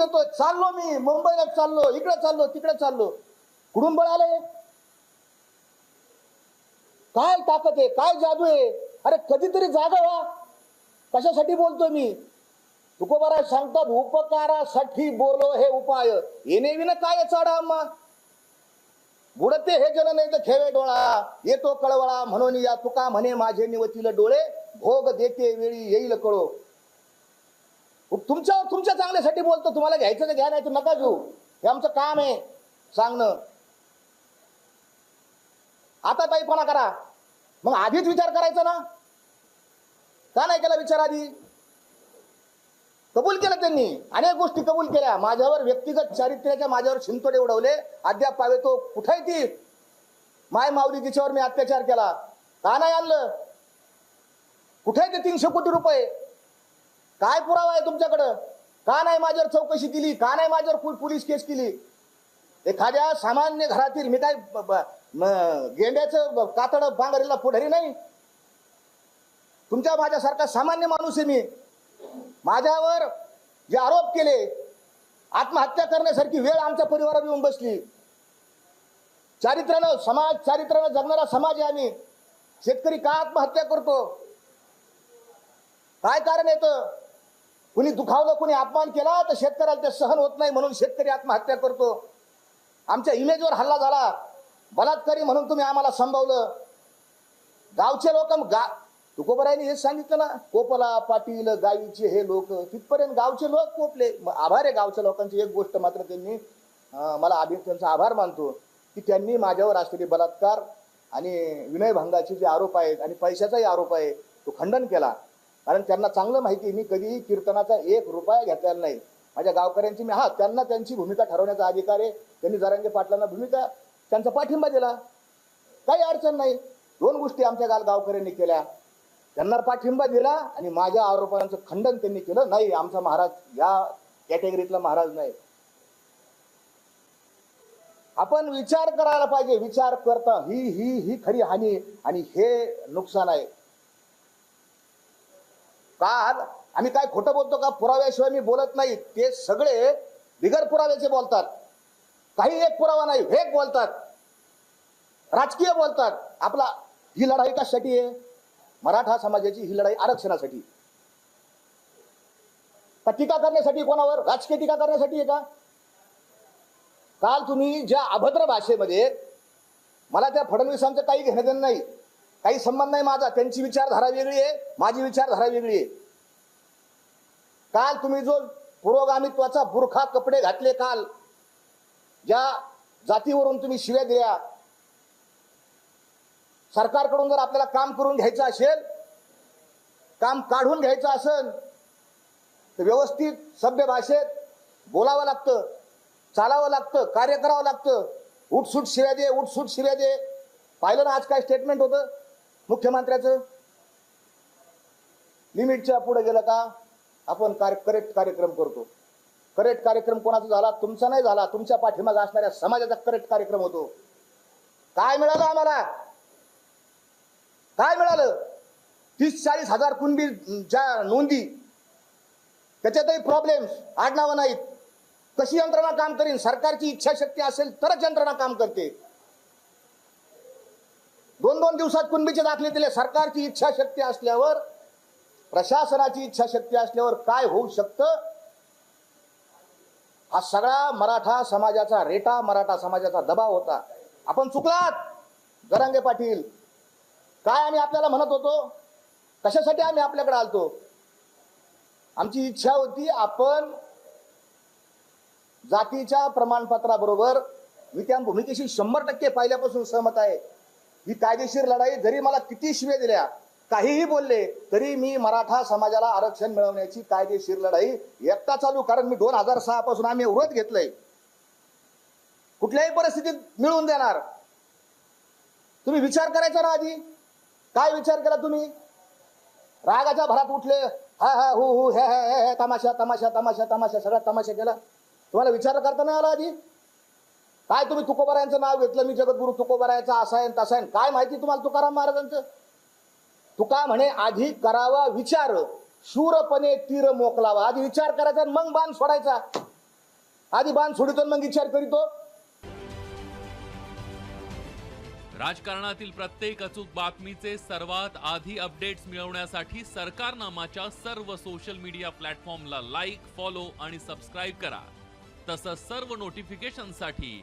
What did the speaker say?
देतोय चाललो मी. मुंबईला चाललो इकडे चाललो तिकडे चाललो. कुठून बळ आलंय काय ताकद आहे? काय जादू आहे? अरे कधीतरी जागा व्हा. कशासाठी बोलतोय मी? तुकोबारा सांगतात उपकारासाठी बोलो हे उपाय. येणे विना काय चाडा अम्मा? बुडते हे जन नाही तर खेवे डोळा. येतो कळवळा म्हणून या तुका म्हणे माझे निवतील डोळे. भोग देते वेळी येईल कळो. तुमच्या तुमच्या चांगल्यासाठी बोलतो. तुम्हाला घ्यायचं तर घ्या नाही तर नका घेऊ. हे आमचं काम आहे. सांगणं. आता ताईपणा करा. मग आधीच विचार करायचा ना? का नाही केला विचार आधी? कबूल केलं त्यांनी. अनेक गोष्टी कबूल केल्या. माझ्यावर व्यक्तिगत चारित्र्याच्या माझ्यावर शिंतोडे उडवले. अद्याप पावे तो कुठे ती? माय माऊली तिच्यावर मी अत्याचार केला. का नाही आणलं? कुठे ते तीनशे कोटी रुपये? काय पुरावा आहे तुमच्याकडं? का नाही माझ्यावर चौकशी केली? का नाही माझ्यावर पोलीस केस केली? एखाद्या सामान्य घरातील मी काय गेंड्याचं कातड पांघरीला पुढारी नाही? तुमच्या माझ्यासारखा सामान्य माणूस आहे मी. माझ्यावर जे आरोप केले आत्महत्या करण्यासारखी वेळ आमच्या परिवारात येऊन बसली. चारित्र्यानं समाज चारित्र्यानं जगणारा समाज आहे आम्ही. शेतकरी का आत्महत्या करतो? काय कारण येतं कुणी दुखावलं कुणी अपमान केला तर शेतकऱ्याला ते सहन होत नाही म्हणून शेतकरी आत्महत्या करतो. आमच्या इमेजवर हल्ला झाला. बलात्कारी म्हणून तुम्ही आम्हाला संभवलं. गावचे लोक गा तुकोबरायने हेच सांगितलं ना कोपला पाटील गाईचे हे लोक तिथपर्यंत गावचे लोक कोपले. आभार आहे गावच्या लोकांची एक गोष्ट मात्र त्यांनी मला आधी त्यांचा आभार मानतो की त्यांनी माझ्यावर असलेले बलात्कार आणि विनयभंगाचे जे आरोप आहेत आणि पैशाचाही आरोप आहे तो खंडन केला. कारण त्यांना चांगलं माहिती मी कधीही कीर्तनाचा एक रुपया घेतलेला नाही. माझ्या गावकऱ्यांची मी हा त्यांना त्यांची भूमिका ठरवण्याचा अधिकार आहे. त्यांनी जरांगे पाटलांना भूमिका त्यांचा पाठिंबा दिला. काही अडचण नाही. दोन गोष्टी आमच्या गाल गावकऱ्यांनी केल्या. त्यांना पाठिंबा दिला आणि माझ्या आरोपांचं खंडन त्यांनी केलं. नाही आमचा महाराज या कॅटेगरीतला महाराज नाही. आपण विचार करायला पाहिजे. विचार करता ही ही ही खरी हानी आणि हे नुकसान आहे. काल आम्ही काय खोटं बोलतो का? पुराव्याशिवाय मी बोलत नाही. ते सगळे बिगर पुराव्याचे बोलतात. काही एक पुरावा नाही हे बोलतात. राजकीय बोलतात. आपला ही लढाई कशासाठी आहे? मराठा समाजाची ही लढाई आरक्षणासाठी. का टीका करण्यासाठी कोणावर? राजकीय टीका करण्यासाठी आहे का? काल तुम्ही ज्या अभद्र भाषेमध्ये मला त्या फडणवीसांचं काही घेणं देणं नाही काही संबंध नाही माझा. त्यांची विचारधारा वेगळी आहे माझी विचारधारा वेगळी आहे. काल तुम्ही जो पुरोगामित्वाचा बुरखा कपडे घातले काल ज्या जातीवरून तुम्ही शिव्या दिल्या सरकारकडून जर आपल्याला काम करून घ्यायचं असेल काम काढून घ्यायचं असेल तर व्यवस्थित सभ्य भाषेत बोलावं लागतं चालावं लागतं कार्य करावं लागतं. उठसूट शिव्या दे उठसूट शिव्या दे. पाहिलं ना आज काय स्टेटमेंट होतं? मुख्यमंत्र्याचं? लिमिटच्या पुढे गेलं का? आपण कार्य करेक्ट कार्यक्रम करतो. करेक्ट कार्यक्रम कोणाचा झाला? तुमचा नाही झाला. तुमच्या पाठीमागे असणाऱ्या समाजाचा करेक्ट कार्यक्रम होतो. काय मिळालं आम्हाला? काय मिळालं? तीस चाळीस हजार कुणबी ज्या नोंदी त्याच्यातही प्रॉब्लेम्स आडनावं नाहीत. कशी यंत्रणा काम करीन? सरकारची इच्छाशक्ती असेल तरच यंत्रणा काम करते. दोन दोन दिवसात कुणबीचे दाखले दिले. सरकारची इच्छाशक्ती असल्यावर प्रशासनाची इच्छाशक्ती असल्यावर काय होऊ शकतं? हा सगळा मराठा समाजाचा रेटा मराठा समाजाचा दबाव होता. आपण चुकलात गरांगे पाटील. काय आम्ही आपल्याला म्हणत होतो? कशासाठी आम्ही आपल्याकडे आलतो? आमची इच्छा होती आपण जातीच्या प्रमाणपत्राबरोबर मी त्या भूमिकेशी शंभर टक्के पाहिल्यापासून सहमत आहे. ही कायदेशीर लढाई जरी मला किती शिवे दिल्या काहीही बोलले तरी मी मराठा समाजाला आरक्षण मिळवण्याची कायदेशीर लढाई एकटा चालू कारण मी दोन हजार सहा पासून आम्ही व्रत घेतलंय. कुठल्याही परिस्थितीत मिळवून देणार. तुम्ही विचार करायचा ना आधी. काय विचार केला तुम्ही? रागाच्या भरात उठले हा हा हु हु हे हे हे तमाशा तमाशा तमाशा तमाशा सगळा तमाशा केला. तुम्हाला विचार करता नाही आला आधी? काय तुम्ही तुकोबारायांचं नाव घेतलं? मी जगद्गुरु तुकोबारायचा असा आहे काय माहिती तुम्हाला तुकाराम महाराजांचं? तुका म्हणे आधी करावा विचार. शूरपणे तीर मोकलावा. आधी विचार करायचा आणि मग बाण सोडायचा. आधी बाण सोडितो मग विचार करीतो. राजकारणातील प्रत्येक अचूक बातमीचे सर्वात आधी अपडेट्स मिळवण्यासाठी सरकारनामाच्या सर्व सोशल मीडिया प्लॅटफॉर्मला लाईक फॉलो आणि सबस्क्राईब करा. तसंच सर्व नोटिफिकेशनसाठी